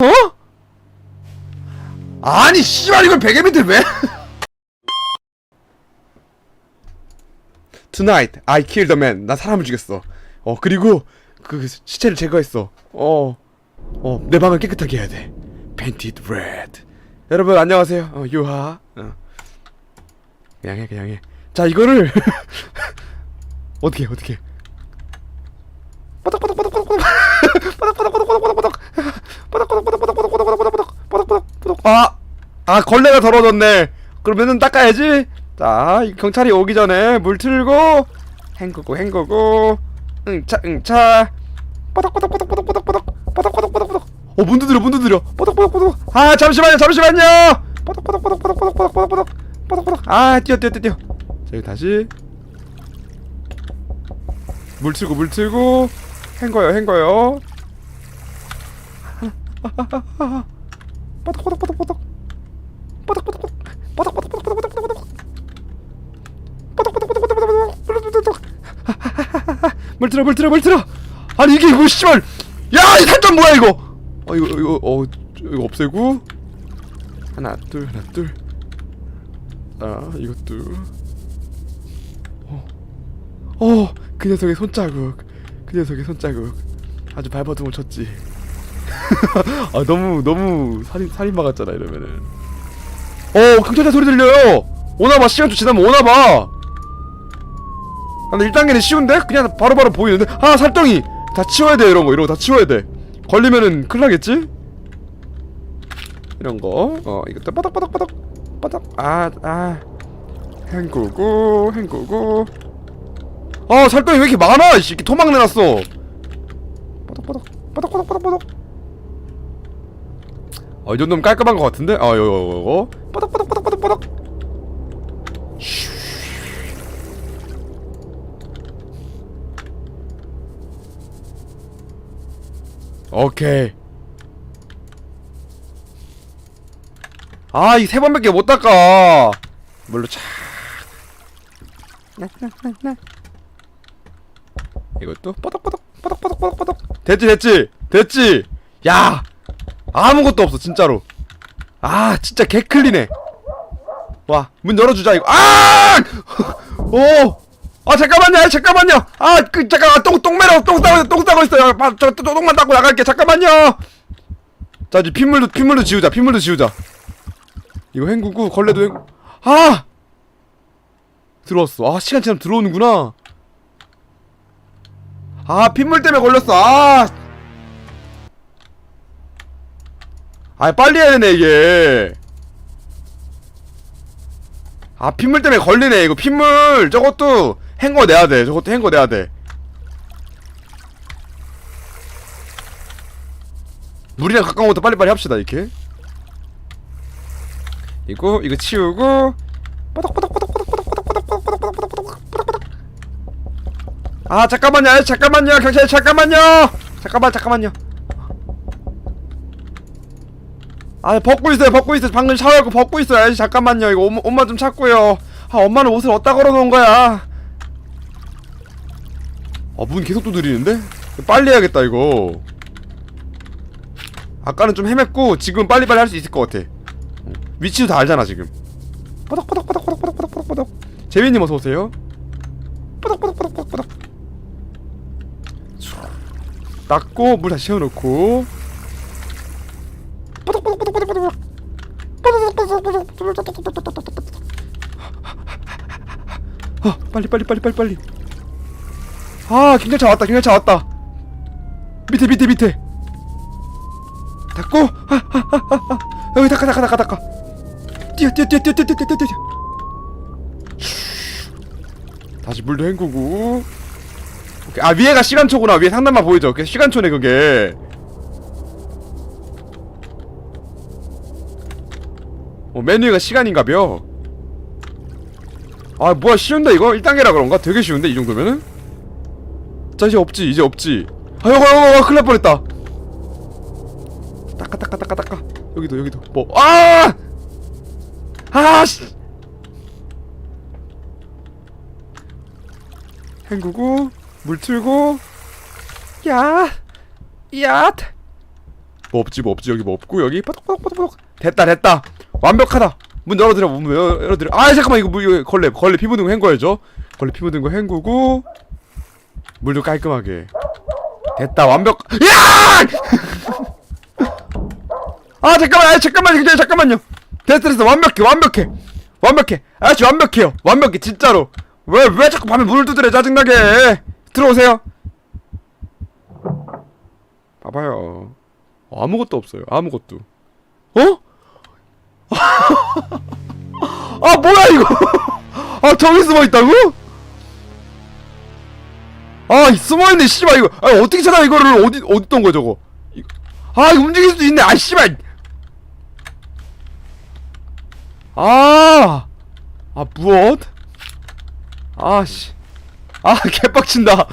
어? 아니 씨발 이걸 베개 밑에 왜? Tonight I killed a man. 나 사람을 죽였어. 어 그리고 그 시체를 제거했어. 어. 어, 내 방을 깨끗하게 해야 돼. Painted red. 여러분 안녕하세요. 어, 유하. 어. 그냥 해, 그냥 해. 자, 이거를 어떻게 해, 어떻게? 해. 빠닥빠닥빠닥빠닥빠닥. 빠닥빠닥빠닥빠닥빠닥. 아, 아 걸레가 더러워졌네. 그러면은 닦아야지. 자, 이 경찰이 오기 전에 물 틀고 헹구고 헹구고 응차 응차 빠닥빠닥빠닥빠닥빠닥빠닥 빠닥빠닥빠닥빠닥 어 문도 들여 문도 들여 빠닥빠닥빠닥 아 잠시만요 잠시만요 빠닥빠닥빠닥빠닥빠닥빠닥빠닥 빠닥빠닥 아 뛰어 뛰어 뛰어 뛰어 자 여기 다시 물 틀고 물 틀고 헹궈요 헹궈요 빠닥빠닥빠닥빠닥 빠닥빠닥빠닥 빠닥빠닥빠닥빠닥빠닥 물 들어 물 들어 물 들어 아니 이게 이거 씨발 야이 살점 뭐야 이거 어 이거 이거 어 이거 없애고 하나 둘 하나 둘아 이것도 어어그 녀석의 손자국 그 녀석의 손자국 아주 발버둥을 쳤지 아 너무 너무 살인 살인마 같잖아 이러면은. 어 경찰차 소리 들려요! 오나봐 시간 좀 지나면 오나봐! 아, 근데 1단계는 쉬운데? 그냥 바로 바로 보이는데? 아 살덩이! 다 치워야 돼 이런 거 이런 거 다 치워야 돼. 걸리면은 큰일 나겠지? 이런 거. 어 이것도 바닥 바닥 바닥 바닥. 아 아. 헹구고 헹구고. 아 살덩이 왜 이렇게 많아? 이렇게 토막 내놨어. 바닥 바닥 바닥 바닥 바닥 바닥 어, 이 정도면 깔끔한 것 같은데? 아, 요거, 요거. 바닥바닥바닥바닥바닥. 오케이. 아, 이 세 번밖에 못 닦아. 물로 차. 이것도 바닥바닥 바닥바닥 바닥바닥. 됐지, 됐지, 됐지. 야, 아무것도 없어, 진짜로. 아, 진짜 개클리네. 와, 문 열어주자 이거. 아! 오! 아 잠깐만요, 아, 잠깐만요. 아, 그 잠깐 똥똥 매러 똥 싸고 똥 싸고 있어요. 아, 저 똥- 똥만 닦고 나갈게. 잠깐만요. 자, 이제 핏물도 핏물도 지우자. 핏물도 지우자. 이거 헹구고 걸레도 헹구. 아! 들어왔어. 아, 시간 지나면 들어오는구나. 아, 핏물 때문에 걸렸어. 아! 아, 빨리 해야 되네, 이게. 아 핏물 때문에 걸리네 이거 핏물 저것도 헹궈 내야 돼 저것도 헹궈 내야 돼 물이랑 가까운 것도 빨리빨리 합시다 이렇게 이거 이거 치우고 아 잠깐만요 잠깐만요 경찰 잠깐만요 잠깐만 잠깐만요 아 벗고 있어요 벗고 있어요. 방금 샤워하고 벗고 있어요. 잠깐만요. 이거 엄마, 엄마 좀 찾고요. 아 엄마는 옷을 어디다 걸어놓은 거야? 아문 계속 두드리는데? 빨리 해야겠다 이거. 아까는 좀 헤맸고 지금은 빨리빨리 할 수 있을 것 같아. 어, 위치도 다 알잖아 지금. 빠닥빠닥빠닥빠닥빠닥빠닥빠닥 재민님 어서오세요. 빠닥빠닥빠닥빠닥빠닥 닦고 물 다시 채워놓고 아 빨리 빨리 빨리 빨리 빨리. 아 경찰차 왔다 경찰차 왔다. 밑에 밑에 밑에. 닫고. 아, 아, 아, 아, 아. 여기 닦아 닦아 닦아 닦아 뛰어 뛰어 뛰어 뛰어 뛰어 뛰어 뛰어 다시 물도 헹구고. 오케이. 아 위에가 시간초구나. 위에 상단만 보이죠? 그 시간초네 그게 어 메뉴가 시간인가벼 아 뭐야 쉬운데 이거 1단계라 그런가? 되게 쉬운데 이 정도면은? 자 이제 없지 이제 없지 아 여거 여거 여거 큰일 날 뻔했다 닦아 닦아 닦아 닦아 여기도 여기도 뭐 아! 아씨 헹구고 물 틀고 야! 야! 뭐 없지 뭐 없지 여기 뭐 없고 여기 빠덕빠덕빠덕빠덕 됐다 됐다 완벽하다. 문 열어드려 문 열- 열어드려. 아 잠깐만 이거 뭐 이거 걸레 걸레 피 묻은 거 헹궈야죠. 걸레 피 묻은 거 헹구고 물도 깔끔하게. 됐다 완벽. 야! 아 잠깐만 아 잠깐만요 그냥 잠깐만요. 됐어 됐어 완벽해 완벽해. 완벽해. 아저씨 완벽해요. 완벽해 진짜로. 왜 왜 자꾸 밤에 문을 두드려 짜증나게. 들어오세요. 봐봐요. 아무것도 없어요 아무것도. 어? 아 뭐야 이거 아 저기 숨어있다고? 아 숨어있네 씨발 이거 아 어떻게 찾아 이거를 어디 어디 있던 거야 저거. 아 이거 움직일 수도 있네 아 씨발 아, 아 무엇? 아씨, 아 개빡친다.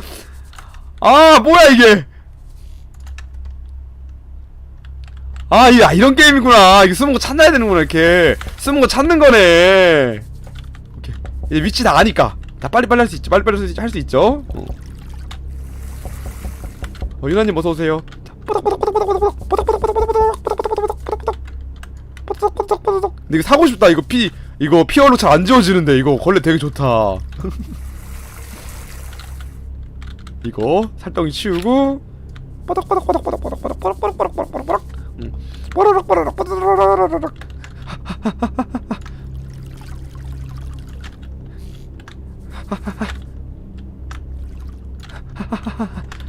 아 뭐야 이게? 아, 이, 아 이런 게임이구나. 이거 숨은 거 찾아야 되는구나 이렇게. 숨은 거 찾는 거네. 오케이. 이제 위치 다 아니까. 다 빨리빨리 할 수 있죠. 빨리빨리 할수 있죠. 어. 어, 유나님 어서 오세요. 자, 뽀덕뽀덕뽀덕뽀덕뽀덕뽀덕뽀덕뽀덕뽀덕뽀덕뽀덕뽀덕뽀덕뽀덕뽀덕뽀덕. 근데 이거 사고 싶다. 이거 피 이거 피어로 잘 안 지워지는데 이거 걸레 되게 좋다. 이거 살덩이 치우고 뽀덕뽀덕뽀덕뽀덕뽀덕뽀덕뽀덕뽀덕뽀덕뽀덕뽀덕뽀덕 응. 뽀로록 뽀로록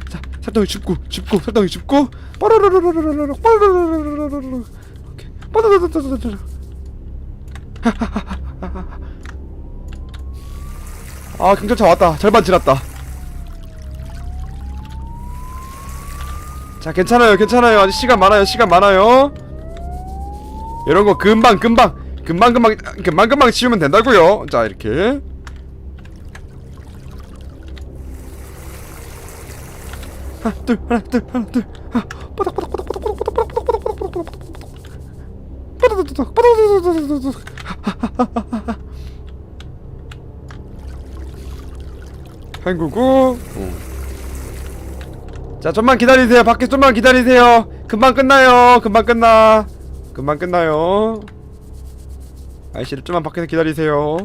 자, 살덩이 줍고 줍고 살덩이 줍고 뽀로로로로로로로 뽀로로로로로로 오케이 뽀로로로로로로 아 경찰차 왔다 절반 지났다 자 괜찮아요 괜찮아요 아직 시간 많아요 시간 많아요 이런 거 금방 금방 금방 금방 금방 금방 치우면 된다고요 자 이렇게 하나 둘 하나 둘 하나 둘 아, 뽀덕 뽀덕 뽀덕 뽀덕 뽀덕 뽀덕 뽀덕 뽀덕 뽀덕 뽀덕 뽀덕 뽀덕 뽀덕 뽀덕 뽀덕 뽀덕 헹구고 자 좀만 기다리세요. 밖에 좀만 기다리세요. 금방 끝나요. 금방 끝나. 금방 끝나요. 아이씨를 좀만 밖에서 기다리세요.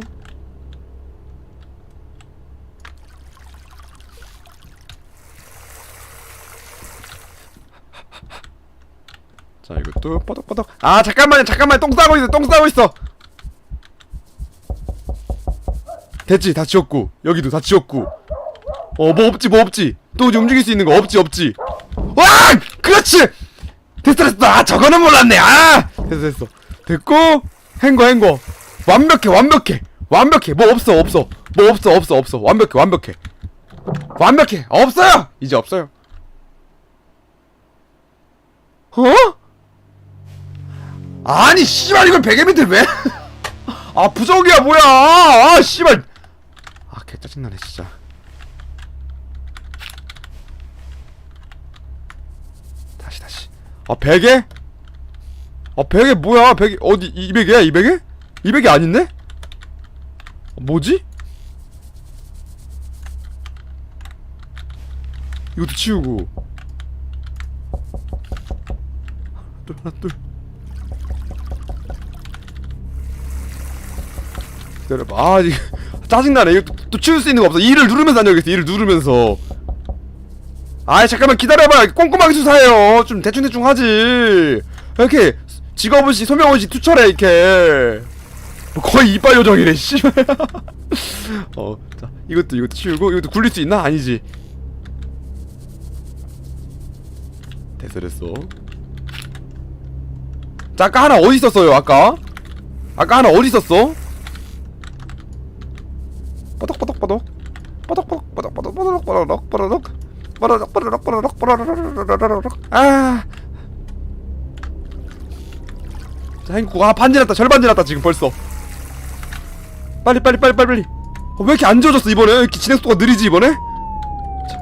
자 이것도 뻐덕뻐덕. 아 잠깐만요. 잠깐만 똥 싸고 있어. 똥 싸고 있어. 됐지? 다 지웠고. 여기도 다 지웠고 어 뭐 없지 뭐 없지. 또 움직일 수 있는 거 없지 없지. 와 그렇지! 됐어 됐어. 아 저거는 몰랐네. 아 됐어 됐어. 됐고 헹궈 헹궈 완벽해 완벽해. 완벽해. 뭐 없어 없어. 뭐 없어 없어 없어. 완벽해 완벽해. 완벽해. 없어요! 이제 없어요. 어? 아니 씨발 이걸 베개 밑에 왜? 아 부적이야 뭐야? 아 씨발. 아 개 짜증나네 진짜. 다시 다시. 아 베개? 아 베개 뭐야? 베개 어디 이 베개야 이 베개? 이 베개 아닌데? 뭐지? 이것도 치우고. 둘 하나 둘. 기다려봐. 아, 이거 짜증나네. 이거 또, 또 치울 수 있는 거 없어. 이를 누르면서 다녀야겠어. 이를 누르면서. 아, 잠깐만 기다려봐. 꼼꼼하게 수사해요. 좀 대충 대충 하지. 이렇게 직업 없이 소명 없이 투철해 이렇게. 뭐 거의 이빨 요정이래. 씨발. 어, 자 이것도 이것도 치우고 이것도 굴릴 수 있나? 아니지. 됐어 됐어. 자 아까 하나 어디 있었어요? 아까? 아까 하나 어디 있었어? 뽀덕뽀덕뽀덕 뽀덕뽀덕뽀덕뽀덕뽀덕뽀덕 뽀덕 뽀덕 뽀덕뽀덕 뽀덕뽀덕 뽀덕뽀덕 아. 자, 행구 아, 반 지났다. 절반 지났다 지금 벌써. 빨리 빨리 빨리 빨리 빨리. 어, 왜 이렇게 안 지워졌어 이번에? 왜 이렇게 진행 속도가 느리지 이번에? 자.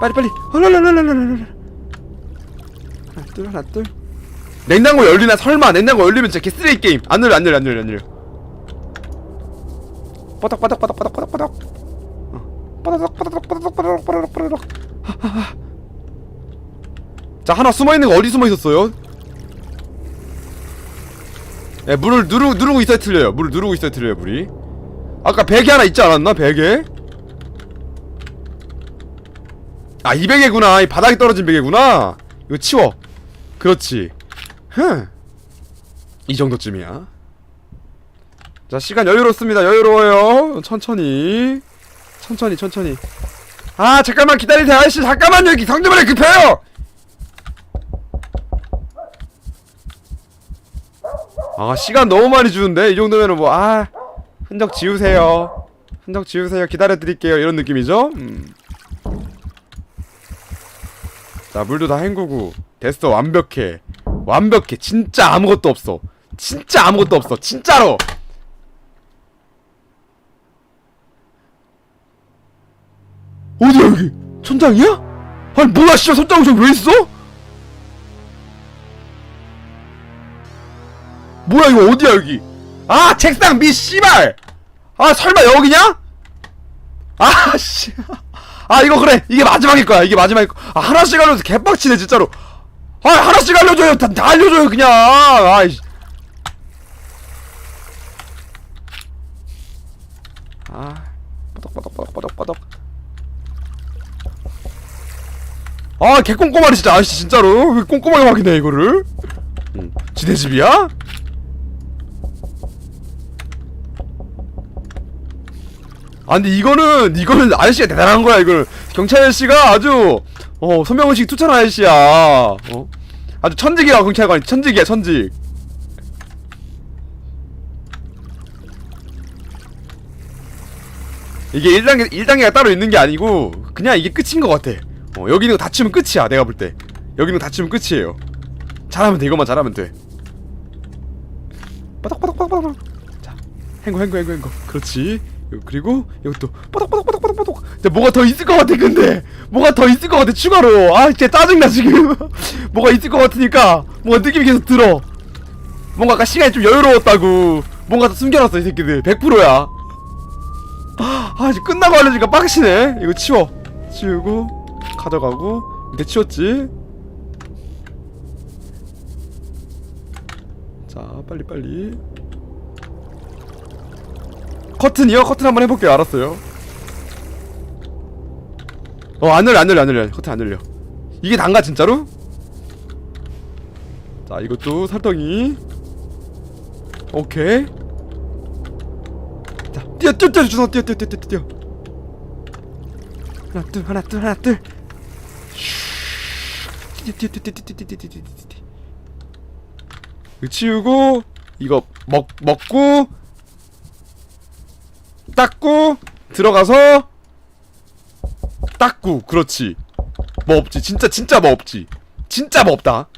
빨리 빨리. 헐랄랄랄랄랄랄. 하나 둘 하나 둘. 냉장고 열리나 설마 냉장고 열리면 진짜 개 쓰레기 게임. 안 열려 안 열려 안 열려 안 열려. 뽀덕뽀덕뽀덕뽀덕뽀덕뽀덕 뽀덕뽀덕뽀덕뽀덕뽀덕뽀덕뽀덕 자 하나 숨어있는 거 어디 숨어 있었어요? 예, 물을 누르, 누르고 있어야 틀려요. 물을 누르고 있어야 틀려요 물이. 아까 베개 하나 있지 않았나? 베개? 아 이 베개구나. 이 바닥에 떨어진 베개구나. 이거 치워. 그렇지. 흠이 정도쯤이야. 자 시간 여유롭습니다. 여유로워요. 천천히 천천히 천천히. 아 잠깐만 기다리세요. 아저씨 잠깐만요 성주문에 급해요! 아 시간 너무 많이 주는데? 이 정도면은 뭐 아 흔적 지우세요. 흔적 지우세요. 기다려드릴게요. 이런 느낌이죠? 음. 자 물도 다 헹구고. 됐어. 완벽해. 완벽해. 진짜 아무것도 없어. 진짜 아무것도 없어. 진짜로 어디야 여기? 천장이야? 아니 뭐야 씨발 천장 저기 왜 있어? 뭐야 이거 어디야 여기? 아 책상 밑 씨발! 아 설마 여기냐? 아 씨. 아 이거 그래. 이게 마지막일 거야 이게 마지막일 거야 아 하나씩 알려줘 개빡치네 진짜로. 아 하나씩 알려줘요. 다, 다 알려줘요 그냥. 아이씨. 아 뻐덕뻐덕뻐덕뻐덕뻐덕 아 개 꼼꼼하네 진짜. 아저씨 진짜로? 왜 꼼꼼하게 확인해 이거를? 응. 지네 집이야? 아 근데 이거는 이거는 아저씨가 대단한 거야 이거는 경찰 아저씨가 아주 어 선명의식 투철한 아저씨야. 어? 아주 천직이야 경찰관이. 천직이야 천직. 이게 1단계 1단계가 따로 있는 게 아니고 그냥 이게 끝인 것 같아 어 여기 있는 거 다치면 끝이야 내가 볼 때. 여기 있는 거 다치면 끝이에요. 잘하면 돼 이것만 잘하면 돼. 빠닥빠닥빠닥빠닥 자 행거 행거 행거 행거 그렇지. 요- 그리고 이것도 빠닥빠닥빠닥빠닥빠닥 근데 뭐가 더 있을 것 같아 근데? 뭐가 더 있을 것 같아 추가로. 아 진짜 짜증나 지금. 뭐가 있을 것 같으니까 뭔가 느낌이 계속 들어. 뭔가 아까 시간이 좀 여유로웠다고. 뭔가 더 숨겨놨어 이 새끼들. 100%야. 아 이제 끝나고 알려주니까 빡치네. 이거 치워. 치우고 가져가고 밑에 치웠지? 자 빨리 빨리. 커튼이요? 커튼 한번 해볼게요. 알았어요. 어안 열려 안 열려 안 열려. 커튼 안 열려. 이게 단가 진짜로? 자 이것도 살덩이. 오케이. 자 뛰어 뛰어 뛰어 뛰어 뛰어 뛰어 뛰어 뛰어. 하나 둘 하나 둘 하나 둘 치우고 이거 먹 먹고 닦고 들어가서 닦고. 그렇지. 뭐 없지. 진짜 진짜 뭐 없지. 진짜 뭐 없다.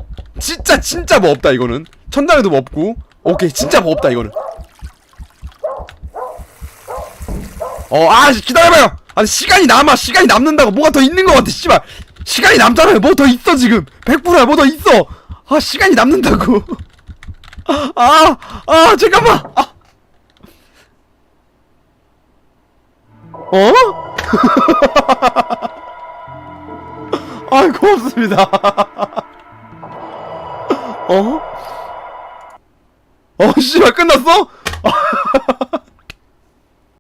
진짜 진짜 뭐 없다 이거는. 천장에도 뭐 없고. 오케이. 진짜 뭐 없다 이거는. 어아 기다려봐요. 아니 시간이 남아. 시간이 남는다고 뭐가 더 있는 것 같아 씨발 시간이 남잖아요 뭐 더 있어 지금 100%야 뭐 더 있어 아 시간이 남는다고 아, 아, 잠깐만. 아. 어? 아, 고맙습니다. 어? 어, 씨발, 끝났어?